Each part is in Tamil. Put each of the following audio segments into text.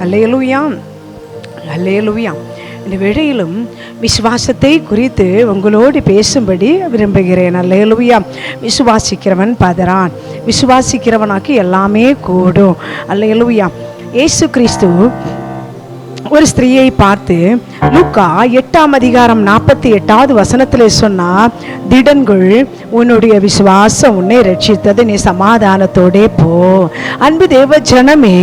அல்லேலூயா. அல்லையலுவியாம் இந்த வேளையிலும் விசுவாசத்தை குறித்து உங்களோடு பேசும்படி விரும்புகிறேன். அல்லையலுவியா விசுவாசிக்கிறவன் பதறான். விசுவாசிக்கிறவனாக்கு எல்லாமே கூடும். அல்லையலுவியா ஏசு கிறிஸ்து ஒரு ஸ்திரீயை பார்த்து லூக்கா எட்டாம் அதிகாரம் நாற்பத்தி எட்டாவது வசனத்தில் சொன்னா திடன்குள் உன்னுடைய விசுவாசம் உன்னை ரட்சித்தது நீ சமாதானத்தோடே போ. அன்பு தேவ ஜனமே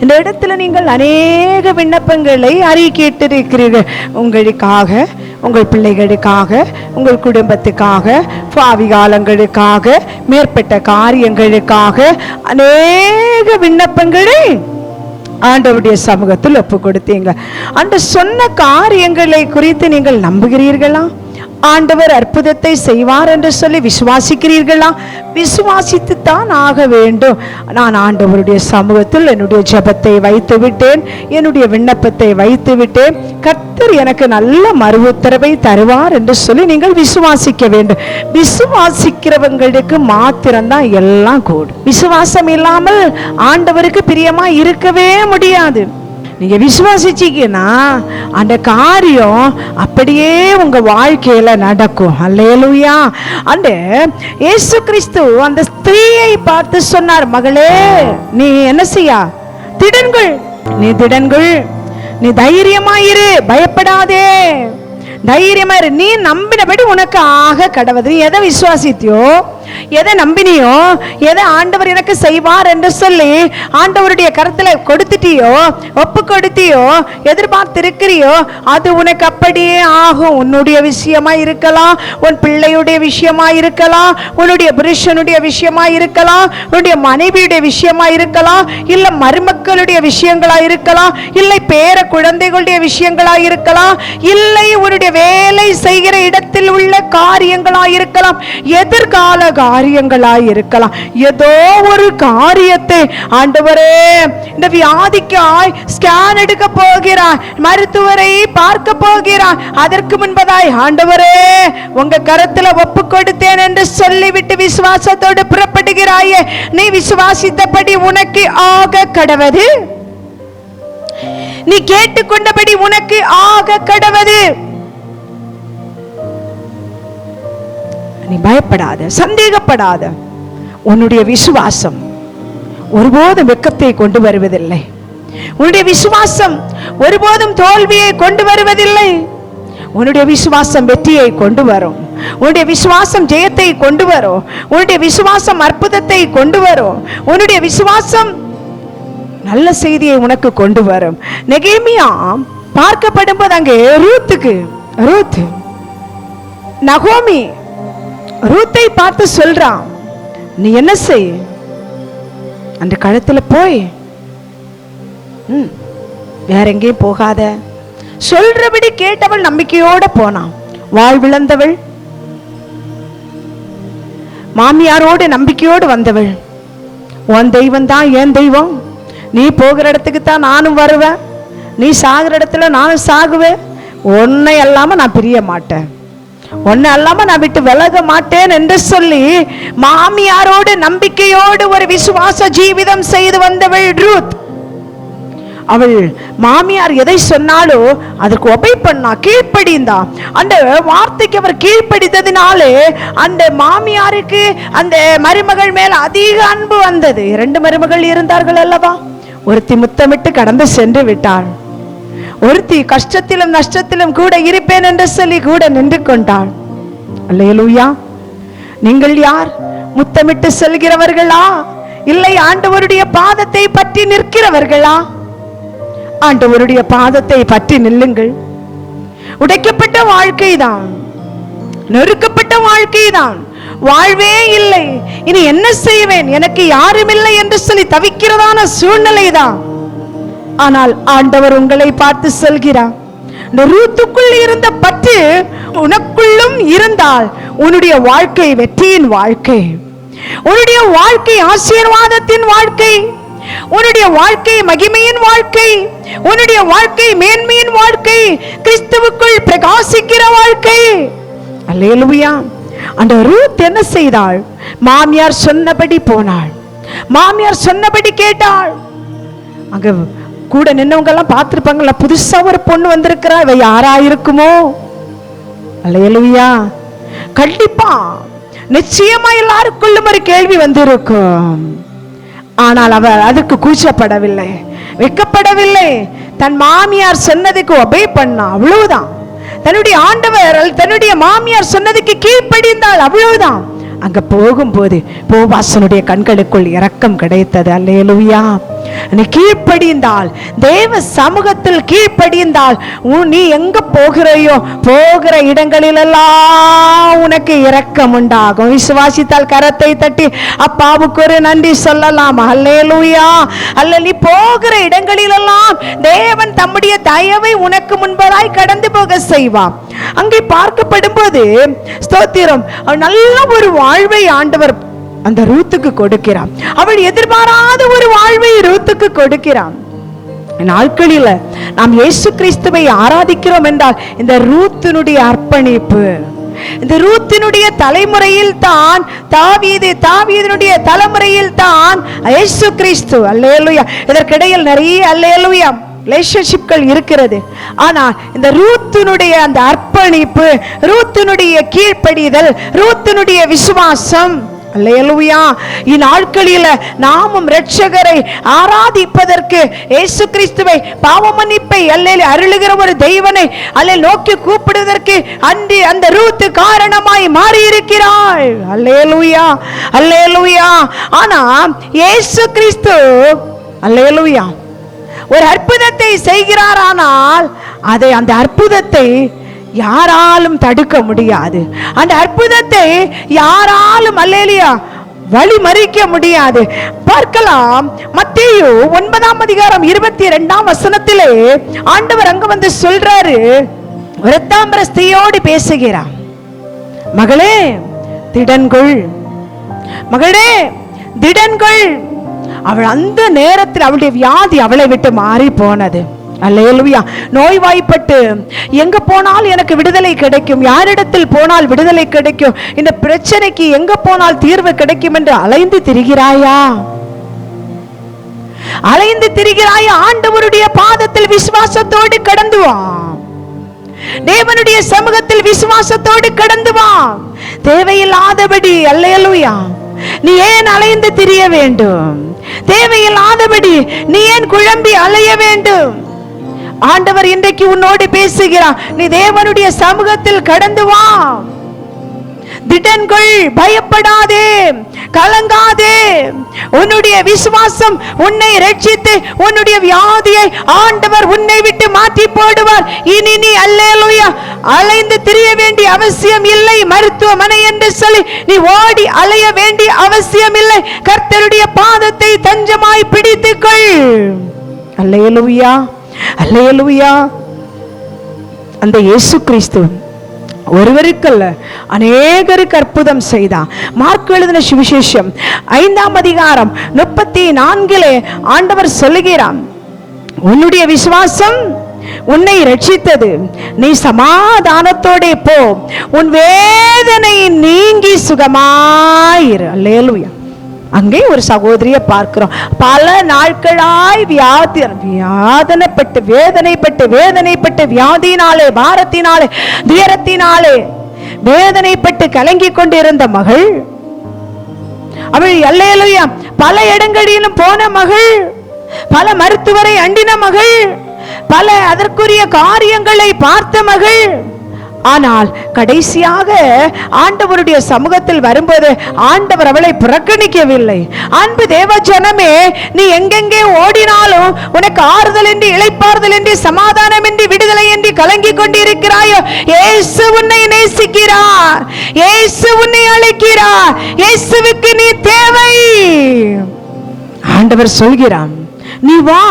இந்த இடத்துல நீங்கள் அநேக விண்ணப்பங்களை அறிக்கையிட்டிருக்கிறீர்கள் உங்களுக்காக உங்கள் பிள்ளைகளுக்காக உங்கள் குடும்பத்துக்காக பாவிகாலங்களுக்காக மேற்பட்ட காரியங்களுக்காக அநேக விண்ணப்பங்களை ஆண்டவருடைய சமூகத்தில் ஒப்பு கொடுத்தீங்க அந்த சொன்ன காரியங்களை குறித்து நீங்கள் நம்புகிறீர்களா? ஆண்டவர் அற்புதத்தை செய்வார் என்று சொல்லி விசுவாசிக்கிறீர்களா? விசுவாசித்து தான் ஆக வேண்டும். நான் ஆண்டவருடைய சமூகத்தில் என்னுடைய ஜெபத்தை வைத்து விட்டேன் என்னுடைய விண்ணப்பத்தை வைத்து விட்டேன் கர்த்தர் எனக்கு நல்ல மறு உத்தரவை தருவார் என்று சொல்லி நீங்கள் விசுவாசிக்க வேண்டும். விசுவாசிக்கிறவங்களுக்கு மாத்திரம்தான் எல்லாம் கூடும். விசுவாசம் இல்லாமல் ஆண்டவருக்கு பிரியமா இருக்கவே முடியாது. நீங்க விசுவாசிச்சீங்கன்னா அந்த காரியம் அப்படியே உங்க வாழ்க்கையில நடக்கும். அல்லேலூயா. அந்த இயேசு கிறிஸ்து அந்த ஸ்திரீயை பார்த்து சொன்னார் மகளே நீ என்ன செய்யா? திடன்கள் நீ திடன்கள். நீ தைரியமா இரு பயப்படாதே. தைரியமா இரு. நீ நம்பினபடி உனக்கு ஆக கடவுது நீ எதை விசுவாசித்தியோ எதை நம்பினியோ எதை ஆண்டவர் எனக்கு செய்வார் என்று சொல்லி ஆண்டவருடைய கருத்தில் கொடுத்துட்டியோ ஒப்பு கொடுத்தியோ எதிர்பார்த்திருக்கிறியோ அது உனக்கு அப்படியே ஆகும். உன்னுடைய விஷயமா இருக்கலாம் உன் பிள்ளையுடைய விஷயமா இருக்கலாம் உன்னுடைய புருஷனுடைய விஷயமா இருக்கலாம் உன்னுடைய மனைவியுடைய விஷயமா இருக்கலாம் இல்ல மருமக்களுடைய விஷயங்களா இருக்கலாம் இல்லை பேர குழந்தைகளுடைய விஷயங்களா இருக்கலாம் இல்லை உன்னுடைய வேலை செய்கிற இடத்தில் உள்ள காரியங்களா இருக்கலாம். எதிர்கால காரியங்களா இருக்கலாம். ஏதோ ஒரு காரியத்தை ஆண்டவரே இந்த வியாதிக்காய் ஸ்கேன் எடுக்க போகிறார் மருத்துவரை பார்க்க போகிறார் அதற்கு முன்பதாய் ஆண்டவரே உங்க கரத்துல ஒப்பு கொடுத்தேன் என்று சொல்லிவிட்டு விசுவாசத்தோடு புறப்படுகிறாயே நீ விசுவாசித்தபடி உனக்கு ஆக கடவது? நீ கேட்டுக்கொண்டபடி உனக்கு ஆக கடவது? நீ பயப்படாத சந்தேகப்படாத. உன்னுடைய விசுவாசம் ஒருபோதும் வெக்கத்தை கொண்டு வருவதில்லை. உன்னுடைய விசுவாசம் ஒருபோதும் தோல்வியை கொண்டு வருவதில்லை. உன்னுடைய விசுவாசம் வெற்றியை கொண்டு வரும். உன்னுடைய விசுவாசம் ஜெயத்தை கொண்டு வரும். உன்னுடைய விசுவாசம் அற்புதத்தை கொண்டு வரும். உன்னுடைய விசுவாசம் நல்ல செய்தியை உனக்கு கொண்டு வரும். நெகேமியா பார்க்கப்படும் போது அங்கே ரூத்துக்கு ரூத் நகோமி ரூத்தை பார்த்து சொல்றான் நீ என்ன செய்? அந்த கழுத்துல போய் ம், வேற எங்கேயும் போகாத. சொல்றபடி கேட்டவள் நம்பிக்கையோட போனான். வாழ்விழந்தவள் மாமியாரோடு நம்பிக்கையோடு வந்தவள். உன் தெய்வம் தான் என் தெய்வம்? நீ போகிற இடத்துக்கு தான் நானும் வருவேன். நீ சாகிற இடத்துல நானும் சாகுவேன். உன்னை அல்லாம நான் பிரிய மாட்டேன். உன்னை அல்லாம நான் விட்டு விலக மாட்டேன் என்று சொல்லி மாமியாரோடு நம்பிக்கையோடு ஒரு விசுவாச ஜீவிதம் செய்து வந்தவள் ரூத். அவள் மாமியார் எதை சொன்னாலோ அதற்கு ஒபை பண்ணா கீழ்ப்படிந்தா. அந்த வார்த்தைக்கு அவர் கீழ்ப்படித்ததினாலே அந்த மாமியாருக்கு அந்த மருமகள் மேல் அதிக அன்பு வந்தது. இரண்டு மருமகள் இருந்தார்கள் அல்லவா? ஒருத்தி முத்தமிட்டு கடந்து சென்று விட்டாள். ஒருத்தி கஷ்டத்திலும் நஷ்டத்திலும் கூட இருப்பேன் என்று சொல்லி கூட நின்று கொண்டாள். அல்லேலூயா. நீங்கள் யார்? முத்தமிட்டு செல்கிறவர்களா? இல்லை ஆண்டவருடைய பாதத்தை பற்றி நிற்கிறவர்களா? ஆண்டவருடைய பாதத்தை பற்றி நில்லுங்கள். உடைக்கப்பட்ட வாழ்க்கைதான். நொறுக்கப்பட்ட வாழ்க்கைதான். வாழ்வே இல்லை. இனி என்ன செய்வேன்? எனக்கு யாரும் இல்லை என்று சொல்லி தவிக்கிறதான சூழ்நிலை தான் ஆனால் ஆண்டவர் உங்களை பார்த்து சொல்கிறார் இந்த ரூத்துக்குள் இருந்த பற்று உனக்குள்ளும் இருந்தால் உன்னுடைய வாழ்க்கை வெற்றியின் வாழ்க்கை. உன்னுடைய வாழ்க்கை ஆசீர்வாதத்தின் வாழ்க்கை. உன்னுடைய வாழ்க்கை மகிமையின் வாழ்க்கை. உன்னுடைய வாழ்க்கை மேன்மையின் வாழ்க்கை. கிறிஸ்துவுக்குள் பிரகாசிக்கிற வாழ்க்கை. அல்லேலுவியா அந்த ரூத் என்ன செய்தாள்? மாமியார் சொன்னபடி போனாள். மாமியார் சொன்னபடி கேட்டாள். அங்க கூட நின்னவங்க எல்லாம் பார்த்துருப்பாங்களா புதுசா ஒரு பொண்ணு வந்திருக்கிறா இவ யாரா இருக்குமோ? அல்லேலூயா. கண்டிப்பா நிச்சயமா எல்லாருக்குள்ளும் ஒரு கேள்வி வந்திருக்கும். ஆனால் அவர் அதுக்கு கூச்சப்படவில்லை வெக்கப்படவில்லை. தன் மாமியார் சொன்னதுக்கு ஒபே பண்ணா அவ்வளவுதான். தன்னுடைய ஆண்டவர் தன்னுடைய மாமியார் சொன்னதுக்கு கீழ்ப்படிந்தால் அவ்வளவுதான். அங்க போகும்போது போவாசனுடைய கண்களுக்குள் இரக்கம் கிடைத்தது அல்லையலுவியா நீ கீழ்ப்படிந்தால் தேவ சமூகத்தில் கீழ்ப்படிந்தால் நீ எங்க போகிறையோ? போகிற இடங்களிலெல்லாம் உனக்கு இரக்கம் உண்டாகும் விசுவாசித்தால் கரத்தை தட்டி அப்பாவுக்கு ஒரு நன்றி சொல்லலாம். அல்லேலூயா. அல்ல நீ போகிற இடங்களிலெல்லாம் தேவன் தம்முடைய தயவை உனக்கு முன்பதாய் கடந்து போக செய்வான் அங்கே பார்க்கப்படும் போது ஸ்தோத்திரம் நல்ல ஒரு வாழ்வை ஆண்டவர் அந்த ரூத்துக்கு கொடுக்கிறான். அவள் எதிர்பாராத ஒரு வாழ்வை ரூத்துக்கு கொடுக்கிறான். நாட்களில நாம் இயேசு கிறிஸ்துவை ஆராதிக்கிறோம் என்றால் இந்த ரூத்தினுடைய அர்ப்பணிப்பு இந்த ரூத்தினுடைய தலைமுறையில் தான் தாவீது தாவீதனுடைய தலைமுறையில் தான் இயேசு கிறிஸ்து. அல்லேலுயா. இதற்கிடையில் நிறைய அல்லேலுயா ரிலேஷன்ஷிப்கள் இருக்கிறது. ஆனால் இந்த ரூத்தினுடைய அந்த அர்ப்பணிப்பு ரூத்தினுடைய கீழ்ப்படிதல் ரூத்தினுடைய விசுவாசம் அல்லையலுயா இந்நாட்களில நாமும் ரட்சகரை ஆராதிப்பதற்கு இயேசு கிறிஸ்துவை பாவமன்னிப்பை அல்லையில் அருளுகிற ஒரு தெய்வனை அல்லே நோக்கி கூப்பிடுவதற்கு அன்றி அந்த ரூத்து காரணமாய் மாறி இருக்கிறாள் அல்லையலுயா ஆனா இயேசு கிறிஸ்து அல்லையலுயா ஒரு அற்புதத்தை செய்கிறாரானால் அதை அந்த அற்புதத்தை யாராலும் தடுக்க முடியாது. அந்த அற்புதத்தை யாராலும் அல்லேலியா வழி மறிக்க முடியாது. பார்க்கலாம். மத்தியு ஒன்பதாம் அதிகாரம் இருபத்தி இரண்டாம் வசனத்திலே ஆண்டவர் அங்க வந்து சொல்றாரு. இரத்தாம்பர ஸ்திரியோடு பேசுகிறார். மகளே திடன்கொள். மகளே திடன்கொள். அவள் அந்த நேரத்தில் அவளுடைய வியாதி அவளை விட்டு மாறி போனது அல்லையலுவியா நோய்வாய்ப்பட்டு எங்க போனால் எனக்கு விடுதலை கிடைக்கும்? யாரிடத்தில் போனால் விடுதலை கிடைக்கும்? இந்த பிரச்சனைக்கு எங்க போனால் தீர்வு கிடைக்கும் என்று அலைந்து திரிகிறாயா? அலைந்து திரிகிறாயா? ஆண்டவருடைய பாதத்தில் விசுவாசத்தோடு கடந்து வா. தேவனுடைய சமூகத்தில் விசுவாசத்தோடு கடந்து வா. தேவையில்லாதபடி அல்லையலுயா நீ ஏன் அலைந்து திரிய வேண்டும்? தேவையில்லாதபடி நீ ஏன் குழம்பி அலைய வேண்டும்? ஆண்டவர் இன்றைக்கு உன்னோடு பேசுகிறார். நீ தேவனுடைய சமூகத்தில் கடந்து வா. திடன்கள் பயப்படாதே. கலங்காதே. உன்னுடைய விசுவாசம் உன்னை ரட்சித்து உன்னுடைய வியாதியை ஆண்டவர் உன்னை விட்டு மாற்றி போடுவார். இனி நீ அல்லேலுயா அலைந்து திரிய வேண்டிய அவசியம் இல்லை. மருத்துவமனை என்று சொல்லி நீ ஓடி அலைய வேண்டிய அவசியம் இல்லை. கர்த்தருடைய பாதத்தை தஞ்சமாய் பிடித்துக்கொள். அல்லேலுயா. அல்லையலுவியா அந்த இயேசு கிறிஸ்து ஒருவருக்கல்ல அநேகருக்கு அற்புதம் செய்தான் மார்க் எழுதின சுவிசேஷம் ஐந்தாம் அதிகாரம் முப்பத்தி நான்கிலே ஆண்டவர் சொல்லுகிறான் உன்னுடைய விசுவாசம் உன்னை ரட்சித்தது நீ சமாதானத்தோடே போ. உன் வேதனை நீங்கி சுகமாயிரு. அல்லேலுயா. அங்கே ஒரு சகோதரியை பார்க்கிறோம். பல நாட்களாய் வியாதி வியாதனைப்பட்டு வேதனைப்பட்டு வேதனைப்பட்டு வியாதியினாலே பாரத்தினாலே துயரத்தினாலே வேதனைப்பட்டு கலங்கி கொண்டிருந்த மகள் அவள் அல்லையிலுயா பல இடங்களிலும் போன மகள் பல மருத்துவரை அண்டின மகள் பல அதற்குரிய காரியங்களை பார்த்த மகள் ஆனால் கடைசியாக ஆண்டவருடைய சமூகத்தில் வரும்போது ஆண்டவர் அவளை புறக்கணிக்கவில்லை. அன்பு தேவ ஜனமே நீ எங்கெங்கே ஓடினாலும் உனக்கு ஆறுதல் என்று இளைப்பாறுதல் என்று சமாதானம் என்று விடுதலை என்று கலங்கி கொண்டிருக்கிறாயோ? இயேசு உன்னை நேசிக்கிறார். இயேசு உன்னை அழைக்கிறார். இயேசுவுக்கு நீ தேவை. ஆண்டவர் சொல்கிறான் நீ வா.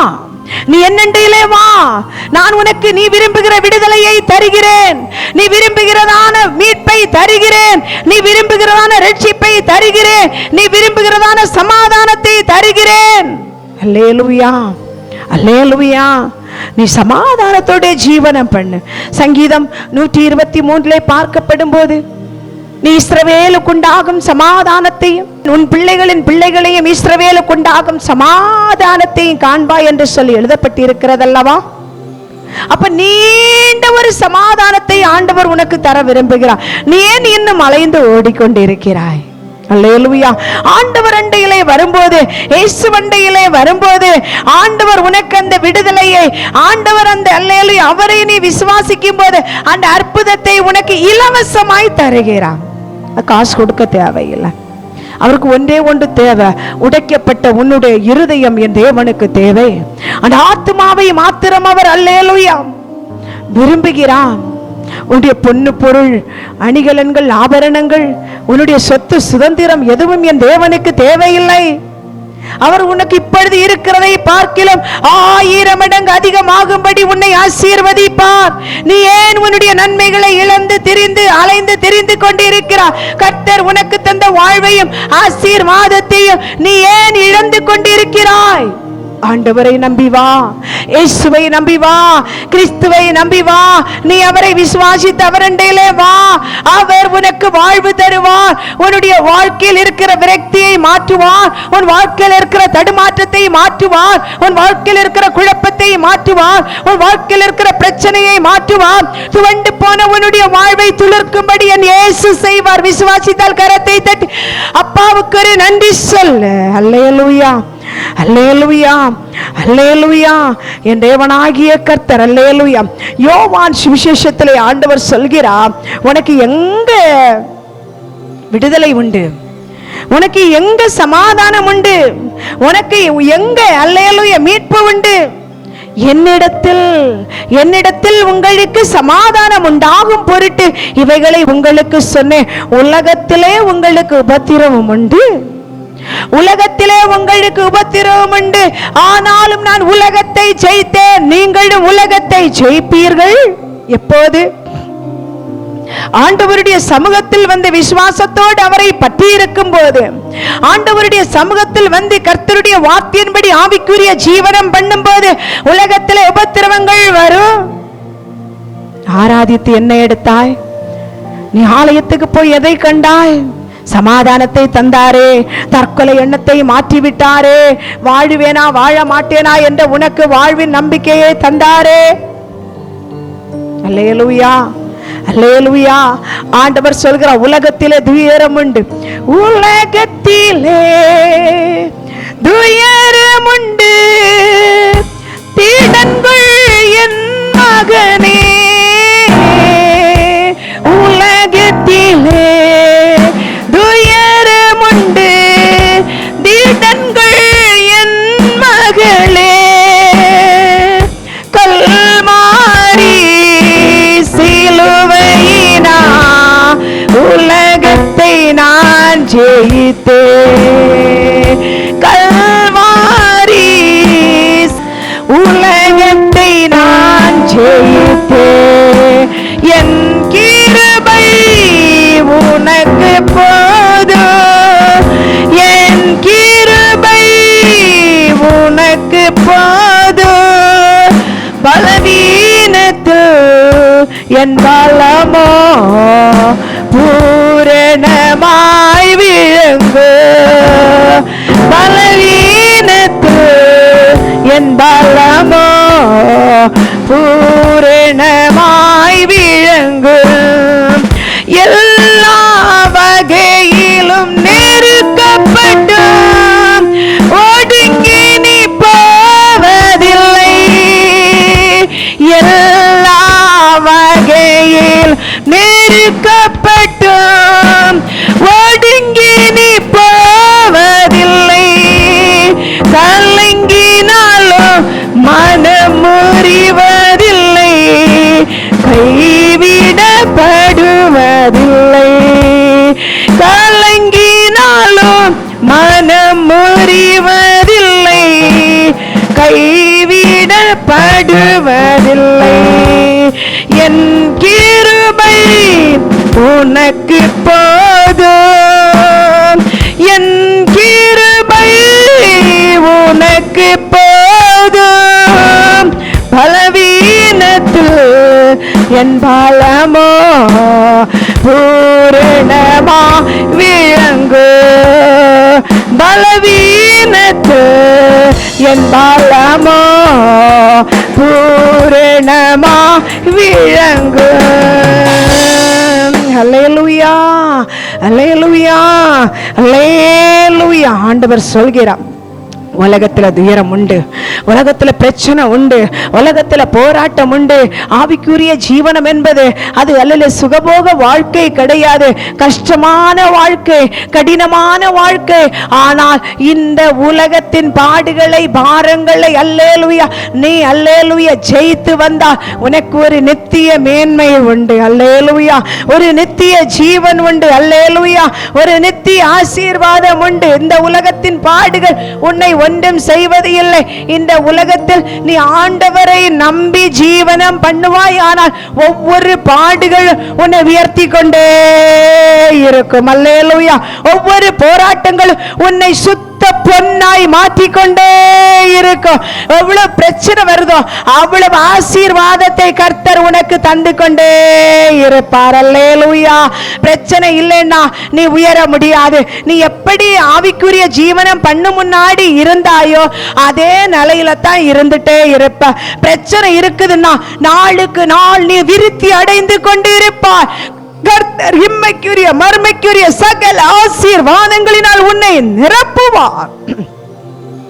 நீ என்னண்டையிலே வா. நான் உனக்கு நீ விரும்புகிற விடுதலையை தருகிறேன். நீ விரும்புகிறதான மீட்பை தருகிறேன். நீ விரும்புகிறதான ரட்சிப்பை தருகிறேன். நீ விரும்புகிறதான சமாதானத்தை தருகிறேன். அல்லேலூயா. அல்லேலூயா. நீ சமாதானத்தோட ஜீவனம் பண்ணு. சங்கீதம் நூற்றி இருபத்தி மூன்றிலே பார்க்கப்படும் போது நீ இஸ்ரவேலுக்குண்டாகும் சமாதானத்தையும் உன் பிள்ளைகளின் பிள்ளைகளையும் இஸ்ரவேலுக்குண்டாகும் சமாதானத்தையும் காண்பாய் என்று சொல்லி எழுதப்பட்டிருக்கிறதல்லவா? அப்ப நீண்ட ஒரு சமாதானத்தை ஆண்டவர் உனக்கு தர விரும்புகிறார். நீ ஏன் இன்னும் அலைந்து ஓடிக்கொண்டிருக்கிறாய்? ஆண்டவர் அண்டையிலே வரும்போது இயேசு அண்டையிலே வரும்போது ஆண்டவர் உனக்கு அந்த விடுதலையை ஆண்டவர் அந்த அல்லேலு அவரை நீ விசுவாசிக்கும் போது அந்த அற்புதத்தை உனக்கு இலவசமாய் தருகிறான் காசு கொடுக்க தேவையில்லை. அவருக்கு ஒன்றே ஒன்று தேவை. உடைக்கப்பட்ட உன்னுடைய இருதயம் என் தேவனுக்கு தேவை. அந்த ஆத்மாவை மாத்திரம் அவர் அல்லேலூயா விரும்புகிறான் உன்னுடைய பொண்ணு பொருள் அணிகலன்கள் ஆபரணங்கள் உன்னுடைய சொத்து சுதந்திரம் எதுவும் என் தேவனுக்கு தேவையில்லை. அவர் உனக்கு இப்பொழுது இருக்கிறதை பார்க்கிலும் ஆயிரம் மடங்கு அதிகமாகும்படி உன்னை ஆசீர்வதிப்பார். நீ ஏன் உன்னுடைய நன்மைகளை இழந்து திரிந்து அலைந்து தெரிந்து கொண்டிருக்கிறார் கர்த்தர் உனக்கு தந்த வாழ்வையும் ஆசீர்வாதத்தையும் நீ ஏன் இழந்து கொண்டிருக்கிறாய்? ஆண்டவரை நம்பி வா இயேசுவை நம்பி வா கிறிஸ்துவை நம்பி வா நீ அவரை விசுவாசித்து அவரண்டையிலே வா. அவர் உனக்கு வாழ்வு தருவார். உன்னுடைய வாழ்க்கையில் இருக்கிற விரக்தியை மாற்றுவார். உன் வாழ்க்கையில் இருக்கிற தடுமாற்றத்தை மாற்றுவார். உன் வாழ்க்கையில் இருக்கிற குழப்பத்தை மாற்றுவார். உன் வாழ்க்கையில் இருக்கிற பிரச்சனையை மாற்றுவார். துவண்டு போன உன்னுடைய வாழ்வை துளிர்க்கும்படி என் இயேசு செய்வார். விசுவாசித்தால் கரத்தை தட்டி அப்பாவுக்கு ஒரு நன்றி சொல்லு. அல்லேலூயா. அல்லேலுயா அல்லேலுயா. என் தேவனாகிய கர்த்தர் அல்லேலுயா. யோவான் சுவிசேஷத்திலே ஆண்டவர் சொல்கிறார் உனக்கு எங்க விடுதலை உண்டு? உனக்கு எங்க சமாதானம் உண்டு? உனக்கு எங்க அல்லேலுய மீட்பு உண்டு? என்னிடத்தில் என்னிடத்தில் உங்களுக்கு சமாதானம் உண்டாகும் பொருட்டு இவைகளை உங்களுக்கு சொன்னேன். உலகத்திலே உங்களுக்கு உபத்திரவம் உண்டு? உலகத்திலே உங்களுக்கு உபத்திரவம் உண்டு. ஆனாலும் நான் உலகத்தை ஜெயித்தேன். நீங்களும் உலகத்தை ஜெயிப்பீர்கள்? எப்போது? ஆண்டவருடைய சமூகத்தில் வந்து விசுவாசத்தோடு அவரை பற்றி இருக்கும் போது ஆண்டவருடைய சமூகத்தில் வந்து கர்த்தருடைய வார்த்தையின்படி ஆவிக்குரிய ஜீவனம் பண்ணும்போது உலகத்திலே உபத்திரவங்கள் வரும். ஆராதித்து என்ன எடுத்தாய்? நீ ஆலயத்துக்கு போய் எதை கண்டாய்? சமாதானத்தை தந்தாரே. தற்கொலை எண்ணத்தை மாற்றி விட்டாரே வாழ மாட்டேனா என்ற உனக்கு வாழ்வின் நம்பிக்கையை தந்தாரே. அல்லேலூயா அல்லேலுயா. ஆண்டவர் சொல்கிற உலகத்திலே துயரம் உண்டு. உலகத்திலே துயரம் உண்டு. தீடன்கள் என் மகனே. நான் கல்வாரி உலகத்தை நான் ஜெயித்தே. என் கிருபை உனக்கு போது. என் கிருபை உனக்கு போது. பலவீனத்து என் பலமோ என் பலமோ பூரணமாய் விளங்கும் கைவிடப்படுவதில்லை கலங்கினாலும் மனம் முறிவதில்லை கைவிடப்படுவதில்லை. என் கிருபை உன பூரணமா விளங்கு. பலவீனத்து என் பலமோ. பூரணமா விளங்கு. அலையலுயா அலையலுயா அலையலுயா ஆண்டவர் சொல்கிறார். உலகத்துல துயரம் உண்டு. உலகத்துல பிரச்சனை உண்டு. உலகத்துல போராட்டம் உண்டு. ஆவிக்குரிய ஜீவனம் என்பது அது அல்ல சுகபோக வாழ்க்கை கிடையாது. கஷ்டமான வாழ்க்கை கடினமான வாழ்க்கை. ஆனால் இந்த உலகத்தின் பாடுகளை பாரங்களை அல்லேலுயா நீ அல்லேலுயா ஜெயித்து வந்தா உனக்கு ஒரு நித்திய மேன்மை உண்டு. அல்லேலுயா ஒரு நித்திய ஜீவன் உண்டு. அல்லேலுயா ஒரு நித்திய ஆசீர்வாதம் உண்டு. இந்த உலகத்தின் பாடுகள் உன்னை ஒன்றும் செய்வது இல்லை. இந்த உலகத்தில் நீ ஆண்டவரை நம்பி ஜீவனம் பண்ணுவாய் ஆனால் ஒவ்வொரு பாடுகளும் உன்னை உயர்த்தி கொண்டே இருக்கும். அல்லேலூயா. ஒவ்வொரு போராட்டங்களும் உன்னை சுத்த பொன்னாய் மாற்றிக்கொண்டே இருக்கும். எவ்வளவு பிரச்சனை வருதோ அவ்வளவு ஆசீர்வாதத்தை கர்த்தர் உனக்கு தந்து கொண்டே இருப்பார். அல்லேலூயா. பிரச்சனை இல்லைன்னா நீ உயர முடியாது. நீ எப்படி ஆவிக்குரிய ஜீவனம் பண்ணு முன்னாடி இருந்தாயோ அதே நிலையில தான் இருந்துட்டே இருப்ப. பிரச்சனை இருக்குதுன்னா நாளுக்கு நாள் நீ விருத்தி அடைந்து கொண்டு இருப்பாய் கர்த்தர் இம்மைக்குரிய மர்மைக்குரிய சகல ஆசீர்வாதங்களினால் உன்னை நிரப்புவார்.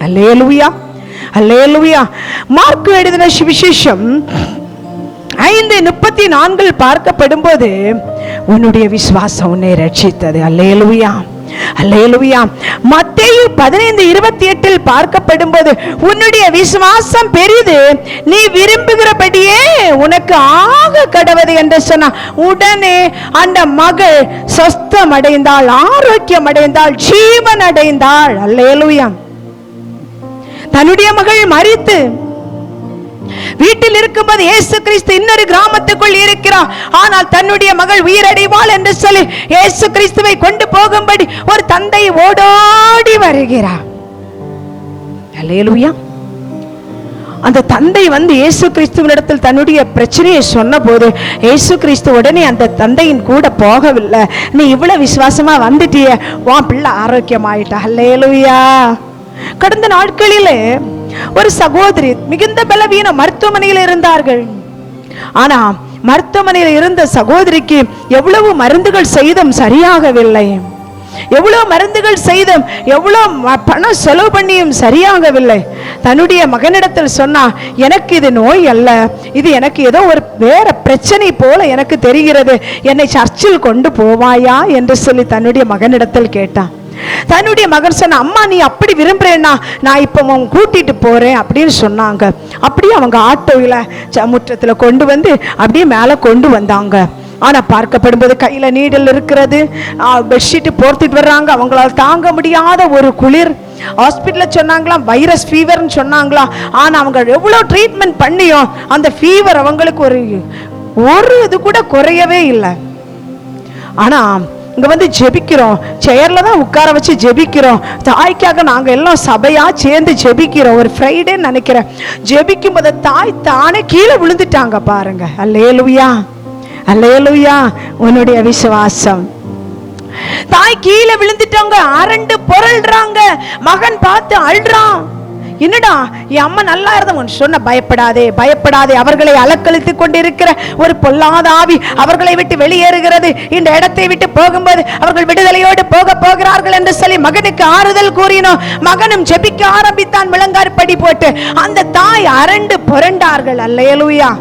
அல்லேலுயா அல்லேலுயா. மார்க் எழுதின சுவிசேஷம் ஐந்து முப்பத்தி நான்கில் பார்க்கப்படும்போது உன்னுடைய விசுவாசம் உன்னை ரட்சித்தது. அல்லேலுயா. அல்லேலூயா. மத்தேயு பதினைந்து இருபத்தி எட்டில் பார்க்கப்படும் போது உன்னுடைய விசுவாசம் பெரிது நீ விரும்புகிறபடியே உனக்கு ஆக கடவது என்று சொன்னா உடனே அந்த மகள் சொஸ்தம் அடைந்தாள் ஆரோக்கியம் அடைந்தாள் ஜீவன் அடைந்தாள் அல்லேலூயா. தன்னுடைய மகள் மறித்து வீட்டில் இருக்கும்போது இயேசு கிறிஸ்து இன்னொரு கிராமத்துக்குள் இருக்கிறார். ஆனால் தன்னுடைய மகள் உயிரடைவாள் என்று சொல்லி இயேசு கிறிஸ்துவை கொண்டு போகும்படி ஒரு தந்தை ஓடோடி வருகிறார். அந்த தந்தை வந்து இயேசு கிறிஸ்துவனிடத்தில் தன்னுடைய பிரச்சனையை சொன்ன போது இயேசு கிறிஸ்து உடனே அந்த தந்தையின் கூட போகவில்லை. நீ இவ்வளவு விசுவாசமா வந்துட்டிய? உன் பிள்ளை ஆரோக்கியமாயிட்டா. அல்லேலுயா கடந்த நாட்களிலே ஒரு சகோதரி மிகுந்த பலவீன மருத்துவமனையில் இருந்தார்கள். ஆனா மருத்துவமனையில் இருந்த சகோதரிக்கு எவ்வளவு மருந்துகள் செய்தும் சரியாகவில்லை. எவ்வளவு மருந்துகள் செய்தும் எவ்வளவு பணம் செலவு பண்ணியும் சரியாகவில்லை. தன்னுடைய மகனிடத்தில் சொன்னா எனக்கு இது நோய் அல்ல. இது எனக்கு ஏதோ ஒரு வேற பிரச்சனை போல எனக்கு தெரிகிறது. என்னை சர்ச்சில் கொண்டு போவாயா? என்று சொல்லி தன்னுடைய மகனிடத்தில் கேட்டான். தன்னுடைய மகன் சொன்ன அம்மா நீ அப்படி விரும்புறேன்னா நான் இப்போ உன் கூட்டிட்டு போறேன் அப்படின்னு சொன்னாங்க. அப்படியே அவங்க ஆட்டோவில் முற்றத்தில் கொண்டு வந்து அப்படியே மேலே கொண்டு வந்தாங்க. ஆனால் பார்க்கப்படும்போது கையில் நீடல் இருக்கிறது. பெட்ஷீட்டு போர்த்திட்டு வர்றாங்க. அவங்களால தாங்க முடியாத ஒரு குளிர். ஹாஸ்பிட்டலில் சொன்னாங்களாம் வைரஸ் ஃபீவர்னு சொன்னாங்களாம் ஆனால் அவங்க எவ்வளோ ட்ரீட்மெண்ட் பண்ணியும் அந்த ஃபீவர் அவங்களுக்கு ஒரு ஒரு இது கூட குறையவே இல்லை. ஆனா இங்கே வந்து ஜெபிக்கிறோம். சேரில் தான் உட்கார வச்சு ஜெபிக்கிறோம். தாய்க்காக நாங்கள் எல்லாம் சபையாக சேர்ந்து ஜெபிக்கிறோம். ஒரு ஃப்ரைடேன்னு நினைக்கிறேன். ஜெபிக்கும் போது தாய் தானே கீழே விழுந்துட்டாங்க பாருங்க. அல்லேலுயா அல்லேலுயா உன்னுடைய விசுவாசம். தாய் கீழே விழுந்துட்டாங்க. அரண்டு பொருள்றாங்க. மகன் பார்த்து அழுறான். என்னடா என் அம்மா நல்லா இருந்த சொன்ன பயப்படாதே பயப்படாதே. அவர்களை அலக்கழித்துக் கொண்டிருக்கிற ஒரு பொல்லாத ஆவி அவர்களை விட்டு வெளியேறுகிறது. இந்த இடத்தை விட்டு போகும்போது அவர்கள் விடுதலையோடு போக போகிறார்கள் என்று சொல்லி மகனுக்கு ஆறுதல் கூறினோம். மகனும் ஜெபிக்க ஆரம்பித்தான் முழங்கார் படி போட்டு. அந்த தாய் அரண்டு புரண்டார்கள். அல்லேலூயா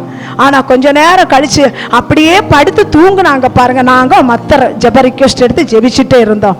ஆனா கொஞ்ச நேரம் கழிச்சு அப்படியே படுத்து தூங்குனாங்க பாருங்க. நாங்க மத்த ஜெப ரிக்வெஸ்ட் எடுத்து ஜெபிச்சுட்டே இருந்தோம்.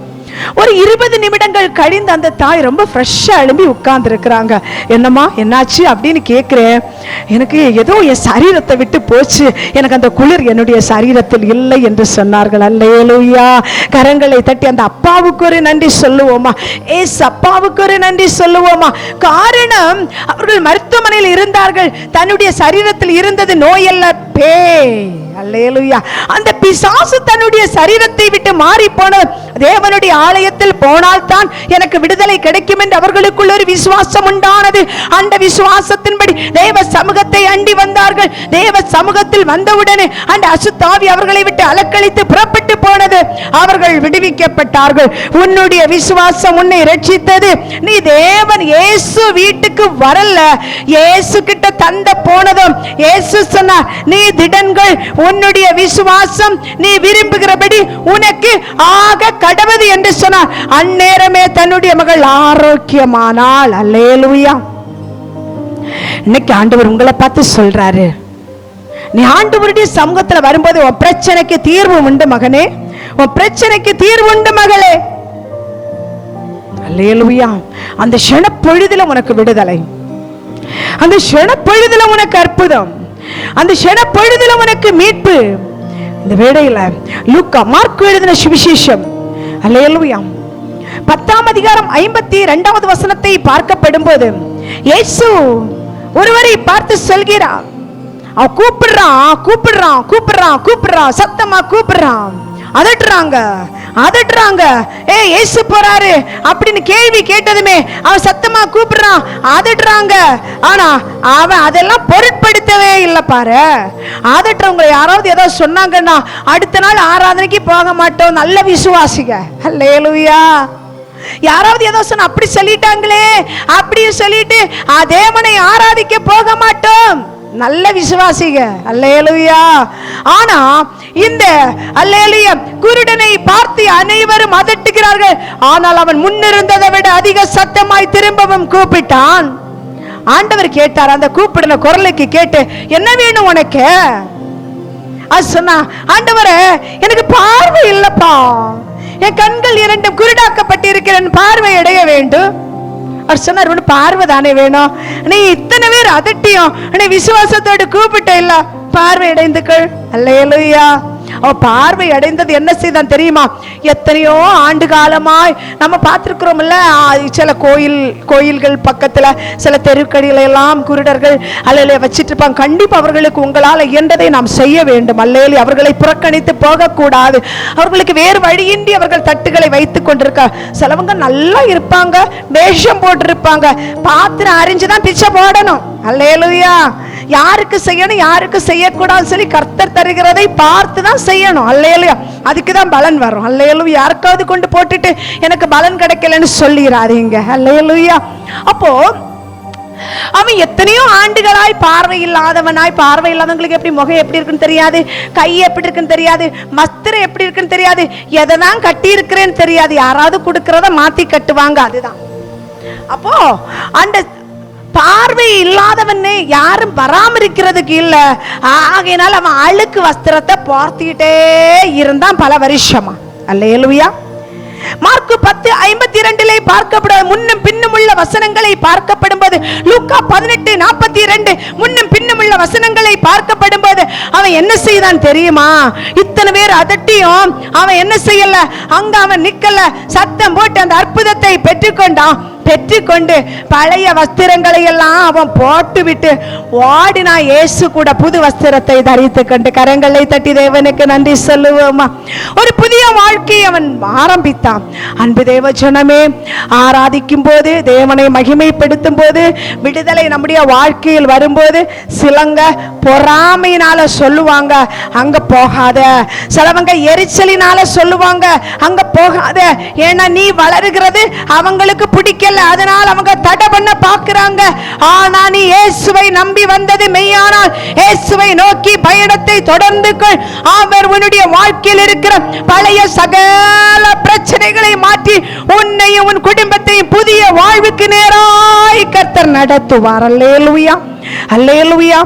ஒரு இருபது நிமிடங்கள் கழிந்து அந்த தாய் ரொம்ப ஃப்ரெஷ்ஷாக எழும்பி உட்கார்ந்து இருக்கிறாங்க என்னம்மா என்னாச்சு அப்படின்னு கேட்குறேன். எனக்கு ஏதோ என் சரீரத்தை விட்டு போச்சு. எனக்கு அந்த குளிர் என்னுடைய சரீரத்தில் இல்லை என்று சொன்னார்கள். அல்லையலுயா கரங்களை தட்டி அந்த அப்பாவுக்கு ஒரு நன்றி சொல்லுவோமா? ஏஸ் அப்பாவுக்கு ஒரு நன்றி சொல்லுவோமா? காரணம் அவர்கள் மருத்துவமனையில் இருந்தார்கள். தன்னுடைய சரீரத்தில் இருந்தது நோயல்ல. பேய் அல்லேலுயா. அந்த பிசாசு தன்னுடைய சரீரத்தை விட்டு மாறி போன தேவனுடைய ஆலயத்தில் போனால்தான் எனக்கு விடுதலை கிடைக்கும் என்று அவர்களுக்குள்ள ஒரு விசுவாசம் உண்டானது. அந்த விசுவாசத்தின்படி தேவ சமூகத்தை அண்டி வந்தார்கள். தேவ சமூகத்தில் வந்தவுடனே அந்த அசுத்தாவி அவர்களை விட்டு அலக்களித்து புறப்பட்டு போனது. அவர்கள் விடுவிக்கப்பட்டார்கள். உன்னுடைய விசுவாசம் உன்னை ரட்சித்தது நீ தேவன் இயேசு வீட்டுக்கு வரல. இயேசு கிட்ட தந்த போனதும் இயேசு சொன்னார் நீ திடன்கள் உன்னுடைய விசுவாசம் நீ விரும்புகிறபடி உனக்கு ஆக கடவுது என்று சொன்னார். அந்நேரமே தன்னுடைய மகள் ஆரோக்கியமானால். அல்லேலுயா. இன்னைக்கு ஆண்டவர் உங்களை பார்த்து சொல்றாரு. நீ ஆண்டவருடைய சமூகத்துல வரும்போது உன் பிரச்சனைக்கு தீர்வு உண்டு மகனே. உன் பிரச்சனைக்கு தீர்வு உண்டு மகளே. அல்லேலுயா. அந்த பொழுதுல உனக்கு விடுதலை. அந்த பொழுதுல உனக்கு அற்புதம். அந்த க்ஷண பொழுதுல உனக்கு மீட்பு. இந்த வேடையில லூக்கா மார்க் எழுதின சுவிசேஷம். அல்லையலுயாம் பத்தாம் அதிகாரம் ஐம்பத்தி இரண்டாவது வசனத்தை பார்க்கப்படும் போது இயேசு ஒருவரை பார்த்து சொல்கிறார் அவன் கூப்பிடுறான் கூப்பிடுறான் கூப்பிடுறான் கூப்பிடுறான் சத்தமா கூப்பிடுறான். அதட்டுறாங்க. அதட்டுறாங்க. ஏ இயேசு போறாரு. அப்படின்னு கேள்வி கேட்டதுமே அவன் சத்தமா கூப்பிடுறான். அதட்டுறாங்க. ஆனா அவன் அதெல்லாம் பொருட்படுத்தவே இல்லை பாரு. அதட்டுறவங்க யாராவது ஏதாவது சொன்னாங்கன்னா அடுத்த நாள் ஆராதனைக்கு போக மாட்டோம். நல்ல விசுவாசிக அல்லேலுயா யாராவது ஏதோ சொன்ன அப்படி சொல்லிட்டாங்களே. அப்படியும் சொல்லிட்டு ஆ, தேவனை ஆராதிக்க போக மாட்டோம். நல்ல விசுவாசிக. அல்லேலுயா. ஆனா இந்த அல்லேலுய குருடனை பார்த்து அனைவரும் அதட்டுகிறார்கள். ஆனால் அவன் முன்னிருந்ததை விட அதிக சத்தமாய் திரும்பவும் கூப்பிட்டான். ஆண்டவர் கேட்டார் அந்த கூப்பிடுன குரலுக்கு கேட்டு என்ன வேணும் உனக்கு? அது சொன்னா ஆண்டவரே எனக்கு பார்வை இல்லப்பா. என் கண்கள் இரண்டும் குருடாக்கப்பட்டிருக்கிறேன். பார்வை அடைய வேண்டும். அவர் சொன்னார் ஒன்று பார்வை தானே வேணும்? நீ இத்தனை பேர் அதட்டியும் நீ விசுவாசத்தோடு கூப்பிட்ட இல்ல பார்வை இடைந்துக்கள் அல்லையலுயா அவ பார்வை அடைந்தது என்ன செய்தான் தெரியுமா? எத்தனையோ ஆண்டு காலமாய் நம்ம பார்த்துருக்குறோம்ல சில கோயில் கோயில்கள் பக்கத்தில் சில தெருக்கடியில எல்லாம் குருடர்கள் அல்லையில வச்சிட்டு இருப்பாங்க. கண்டிப்பாக அவர்களுக்கு உங்களால் இயன்றதை நாம் செய்ய வேண்டும். அல்லேலி அவர்களை புறக்கணித்து போகக்கூடாது. அவர்களுக்கு வேறு வழியின்றி அவர்கள் தட்டுகளை வைத்து கொண்டிருக்க. சிலவங்க நல்லா இருப்பாங்க வேஷம் போட்டிருப்பாங்க. பாத்திரம் அறிஞ்சுதான் பிச்சை போடணும். அல்லேலுயா. யாருக்கு செய்யணும் யாருக்கு செய்யக்கூடாதுன்னு சொல்லி கர்த்தர் தருகிறதை பார்த்து தான் செய்யணும். அல்லேலுயா. அதுக்கு தான் பலன் வரும். அல்லேலு யாருக்காவது கொண்டு போட்டுட்டு எனக்கு பலன் கிடைக்கலன்னு சொல்லிடாதீங்க அல்லேலுயா. அப்போ அவன் எத்தனையோ ஆண்டுகளாய் பார்வை இல்லாதவனாய் பார்வை இல்லாதவங்களுக்கு எப்படி முகம் எப்படி இருக்குன்னு தெரியாது கை எப்படி இருக்குன்னு தெரியாது மஸ்திரம் எப்படி இருக்குன்னு தெரியாது எதை தான் கட்டி இருக்கிறேன்னு தெரியாது. யாராவது கொடுக்கறத மாத்தி கட்டுவாங்க. அதுதான். அப்போ அந்த பார்வை இல்லாதவனை யாரும் பராமரிக்கிறதுக்கு இல்லை. ஆகையினால் அவன் அழுக்கு வஸ்திரத்தை போர்த்திக்கிட்டே இருந்தான் பல வருஷமா. அல்லேலுயா. மார்க்கு பத்து ஐம்பத்தி இரண்டிலே பார்க்கப்பட முன்னும் பின்னும் உள்ள வசனங்களை பார்க்கப்படும்போது லூக்கா பதினெட்டு நாற்பத்தி இரண்டு முன்னும் பின்னும் உள்ள வசனங்களை பார்க்கப்படும்போது அவன் என்ன செய்தான் தெரியுமா? இத்தனை பேர் அதட்டியும் அவன் என்ன செய்யல? அங்க அவன் நிக்கல. சத்தம் போட்டு அந்த அற்புதத்தை பெற்றுக்கொண்டான். பெற்றுக்கொண்டு பழைய வஸ்திரங்களை எல்லாம் அவன் போட்டு விட்டு ஓடினா இயேசு கூட புது வஸ்திரத்தை தரித்து கொண்டு கரங்களை தட்டி தேவனுக்கு நன்றி சொல்லுவோமா. ஒரு புதிய வாழ்க்கையை அவன் ஆரம்பித்தான். அன்பு தேவ ஜனமே ஆராதிக்கும் போது தேவனை மகிமைப்படுத்தும் போது விடுதலை நம்முடைய வாழ்க்கையில் வரும்போது சிலங்க பொறாமையினால சொல்லுவாங்க அங்க போகாத. சிலவங்க எரிச்சலினால சொல்லுவாங்க அங்க போகாத. ஏன்னா நீ வளருகிறது அவங்களுக்கு முடியல அதனால் அவங்க தடை பண்ண பார்க்கிறாங்க. ஆனா நீ இயேசுவை நம்பி வந்தது மெய்யானால் இயேசுவை நோக்கி பயணத்தை தொடர்ந்து கொள். அவர் உன்னுடைய வாழ்க்கையில் இருக்கிற பழைய சகல பிரச்சனைகளை மாற்றி உன்னையும் உன் குடும்பத்தையும் புதிய வாழ்வுக்கு நேராய் கர்த்தர் நடத்துவார். அல்லேலூயா. அல்லேலூயா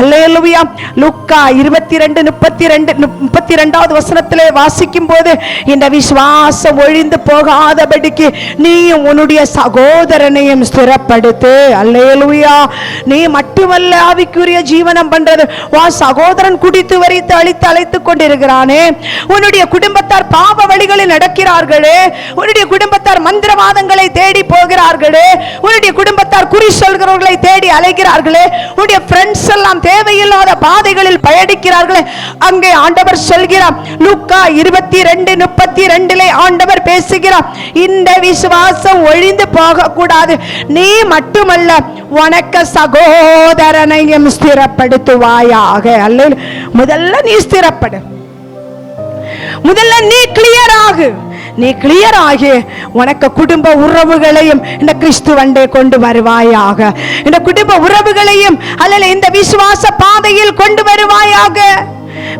அல்லையலுவியா லுக்கா இருபத்தி ரெண்டு முப்பத்தி ரெண்டு முப்பத்தி ரெண்டாவது வசனத்திலே வாசிக்கும் போது இந்த விசுவாசம் ஒழிந்து போகாதபடிக்கு நீயும் உன்னுடைய சகோதரனையும் ஸ்திரப்படுத்து. அல்லேலூயா. நீ மட்டுமல்ல ஆவிக்குரிய ஜீவனம் பண்றது. வா சகோதரன் குடித்து வரித்து அழித்து அழைத்துக் கொண்டிருக்கிறானே. உன்னுடைய குடும்பத்தார் பாவ வழிகளில் நடக்கிறார்களே. உன்னுடைய குடும்பத்தார் மந்திரவாதங்களை தேடி போகிறார்களே. உன்னுடைய குடும்பத்தார் குறி சொல்கிறவர்களை தேடி அலைகிறார்களே. பாதைகளிலே உன்னுடைய ஃப்ரெண்ட்ஸ் எல்லாம் தேவையில்லாத பாதைகளில் பயணிக்கிறார்களே. அங்கே ஆண்டவர் சொல்கிறார் லூக்கா இருபத்தி ரெண்டு முப்பத்தி ரெண்டிலே ஆண்டவர் பேசுகிறார் இந்த விசுவாசம் ஒழிந்து போக கூடாது நீ மட்டுமல்ல உனக்கு சகோதரனையும் ஸ்திரப்படுத்துவாயாக. அல்ல முதல்ல நீ ஸ்திரப்படு. முதல்ல நீ கிளியர் ஆகு. நீ கிளியர் ஆகி உனக்கு குடும்ப உறவுகளையும் இந்த கிறிஸ்துவண்டே கொண்டு வருவாயாக. இந்த குடும்ப உறவுகளையும் அல்ல இந்த விசுவாச பாதையில் கொண்டு வருவாயாக.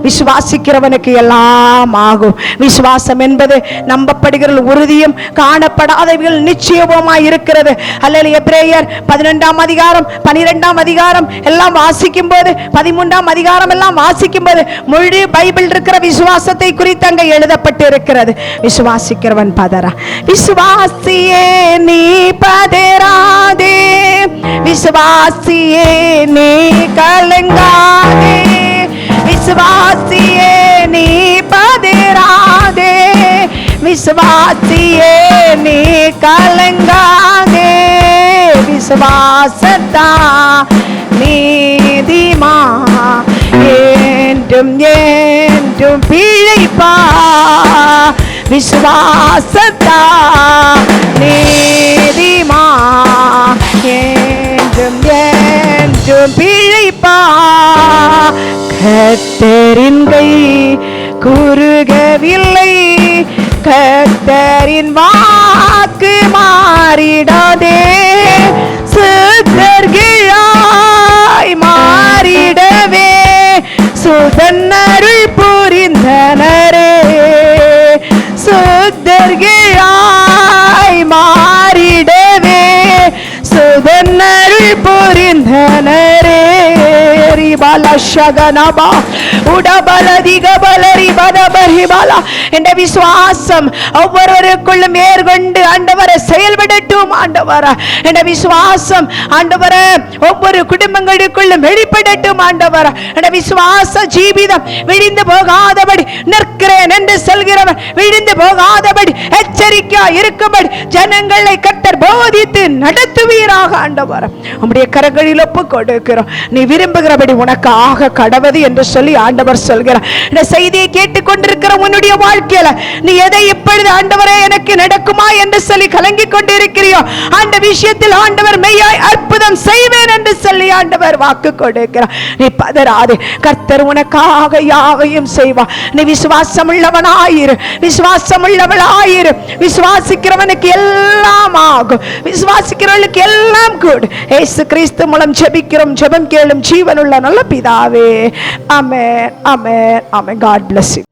விசுவாசிக்கிறவனுக்கு எல்லாம் ஆகும். விசுவாசம் என்பது நம்பப்படுகிற உறுதியும் காணப்படாதவைகள் நிச்சயமாய் இருக்கிறது. அல்லது எப்ரேயர் பதினெண்டாம் அதிகாரம் பனிரெண்டாம் அதிகாரம் எல்லாம் வாசிக்கும் போது பதிமூன்றாம் அதிகாரம் எல்லாம் வாசிக்கும் போது முழு பைபிள் இருக்கிற விசுவாசத்தை குறித்து அங்க எழுதப்பட்டு இருக்கிறது விசுவாசிக்கிறவன் பதறா. விசுவாசியே நீ பதறாதே. விசுவாசியே நீ கலங்காதே. விசுவாசியே நீ பதிராதே விசுவாசியே நீ கலங்காதே விசுவாசத்தா நீதிமா என்றும் என்றும் பிழைப்பா விசுவாசத்தா நீதிமா என்றும் என்றும் பிழைப்பா? கத்தரின் கை குறுகவில்லை. கத்தரின் வாக்கு மாறிடாதே. சுத்தர்கிழாய் மாறிடவே. சுதன்னருள் புரிந்தன. என்ற விசுவாசம் ஒவ்வொருவருக்குள்ளும் மேற்கொண்டு ஆண்டவரை செயல்படட்டும் ஆண்டவர. என்ற விசுவாசம் ஆண்டவர ஒவ்வொரு குடும்பங்களுக்குள்ளும் வெளிப்படட்டும் ஆண்டவர. என்ற விசுவாச ஜீவிதம் விழுந்து போகாதபடி நிற்கிறேன் என்று சொல்கிறவன் விழுந்து போகாதபடி எச்சரிக்கையா இருக்கும்படி ஜனங்களை கட்டர் போதித்து நடத்துவீராக ஆண்டவர். உம்முடைய கரங்களில் ஒப்பு கொடுக்கிறோம் நீ விரும்புகிறபடி உனக்கு ஆக கடவது என்று சொல்லி ஆண்டவர் சொல்கிறார். இந்த செய்தியை கேட்டுக்கொண்டிருக்கிற உன்னுடைய வாழ்க்கையில நீ எதை இப்பொழுது ஆண்டவரே எனக்கு நடக்குமா என்று சொல்லி கலங்கிக் கொண்டிருக்கிறியோ அந்த விஷயத்தில் ஆண்டவர் மெய்யாய் அற்புதம் செய்வேன் என்று சொல்லி ஆண்டவர் வாக்கு கொடுக்கிறார். நீ பதறாது. கர்த்தர் உனக்காக யாவையும் செய்வா. நீ விசுவாசம் உள்ளவனாயிரு விசுவாசம் உள்ளவளாயிரு விசுவாசிக்கிறவனுக்கு எல்லாம் ஆகும். விசுவாசிக்கிறவனுக்கு எல்லாம் கூடு. இயேசு கிறிஸ்து மூலம் ஜெபிக்கிறோம். ஜெபம் கேளும் ஜீவனுள்ள நல்ல பிதாவே. அமே அமே அமே காட் பிளஸ் you.